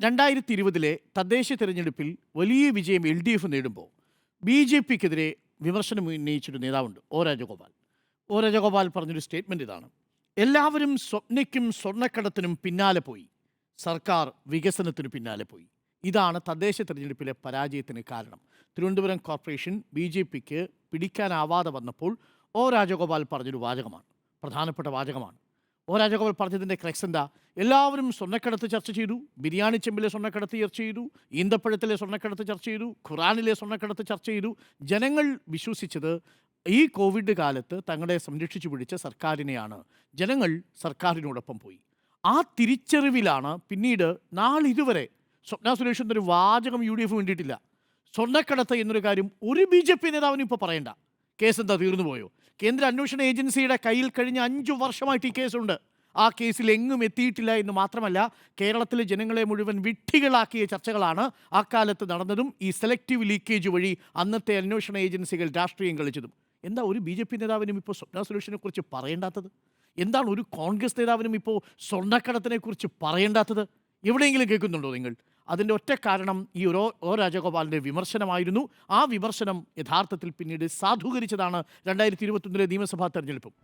രണ്ടായിരത്തി ഇരുപതിലെ തദ്ദേശ തെരഞ്ഞെടുപ്പിൽ വലിയ വിജയം എൽ ഡി എഫ് നേടുമ്പോൾ ബി ജെ പിക്കെതിരെ വിമർശനം ഉന്നയിച്ചൊരു നേതാവുണ്ട് ഒ രാജഗോപാൽ. ഒ രാജഗോപാൽ പറഞ്ഞൊരു സ്റ്റേറ്റ്മെന്റ് ഇതാണ്. എല്ലാവരും സ്വപ്നയ്ക്കും സ്വർണക്കടത്തിനും പിന്നാലെ പോയി. സർക്കാർ വികസനത്തിന് പിന്നാലെ പോയി. ഇതാണ് തദ്ദേശ തെരഞ്ഞെടുപ്പിലെ പരാജയത്തിന് കാരണം. തിരുവനന്തപുരം കോർപ്പറേഷൻ ബി ജെ പിക്ക് പിടിക്കാനാവാതെ വന്നപ്പോൾ ഒ രാജഗോപാൽ പറഞ്ഞൊരു വാചകമാണ്. പ്രധാനപ്പെട്ട വാചകമാണ്. ഒ പറഞ്ഞതിന്റെ ക്ലക്സ് എന്താ? എല്ലാവരും സ്വർണക്കടത്ത് ചർച്ച ചെയ്തു. ബിരിയാണി ചെമ്പിലെ സ്വർണക്കടത്ത് ചർച്ച ചെയ്തു. ഈന്തപ്പഴത്തിലെ സ്വർണക്കടത്ത് ചർച്ച ചെയ്തു. ഖുറാനിലെ സ്വർണക്കടത്ത് ചർച്ച ചെയ്തു. ജനങ്ങൾ വിശ്വസിച്ചത് ഈ കോവിഡ് കാലത്ത് തങ്ങളെ സംരക്ഷിച്ചു പിടിച്ച സർക്കാരിനെയാണ്. ജനങ്ങൾ സർക്കാരിനോടൊപ്പം പോയി. ആ തിരിച്ചറിവിലാണ് പിന്നീട് നാളിതുവരെ സ്വപ്ന സുരേഷ് എന്നൊരു വാചകം യു ഡി എഫ് വേണ്ടിയിട്ടില്ല. സ്വർണക്കടത്ത് എന്നൊരു കാര്യം ഒരു ബി ജെ പി നേതാവിനും ഇപ്പോൾ പറയണ്ട. കേസ് എന്താ തീർന്നു പോയോ? കേന്ദ്ര അന്വേഷണ ഏജൻസിയുടെ കയ്യിൽ കഴിഞ്ഞ അഞ്ചു വർഷമായിട്ട് ഈ കേസുണ്ട്. ആ കേസിൽ എങ്ങും എത്തിയിട്ടില്ല എന്ന് മാത്രമല്ല കേരളത്തിലെ ജനങ്ങളെ മുഴുവൻ വിട്ടികളാക്കിയ ചർച്ചകളാണ് അക്കാലത്ത് നടന്നതും ഈ സെലക്റ്റീവ് ലീക്കേജ് വഴി അന്നത്തെ അന്വേഷണ ഏജൻസികൾ രാഷ്ട്രീയം കളിച്ചതും. എന്താ ഒരു ബി ജെ പി നേതാവിനും ഇപ്പോൾ സ്വപ്ന സുരേഷിനെ കുറിച്ച് പറയേണ്ടാത്തത്? എന്താണ് ഒരു കോൺഗ്രസ് നേതാവിനും ഇപ്പോൾ സ്വർണക്കടത്തിനെ കുറിച്ച് പറയേണ്ടാത്തത്? എവിടെയെങ്കിലും കേൾക്കുന്നുണ്ടോ നിങ്ങൾ? അതിന്റെ ഒറ്റ കാരണം ഈ ഒരു ഓ രാജഗോപാലിന്റെ വിമർശനമായിരുന്നു. ആ വിമർശനം യഥാർത്ഥത്തിൽ പിന്നീട് സാധൂകരിച്ചതാണ് രണ്ടായിരത്തി ഇരുപത്തൊന്നിലെ നിയമസഭാ തെരഞ്ഞെടുപ്പും.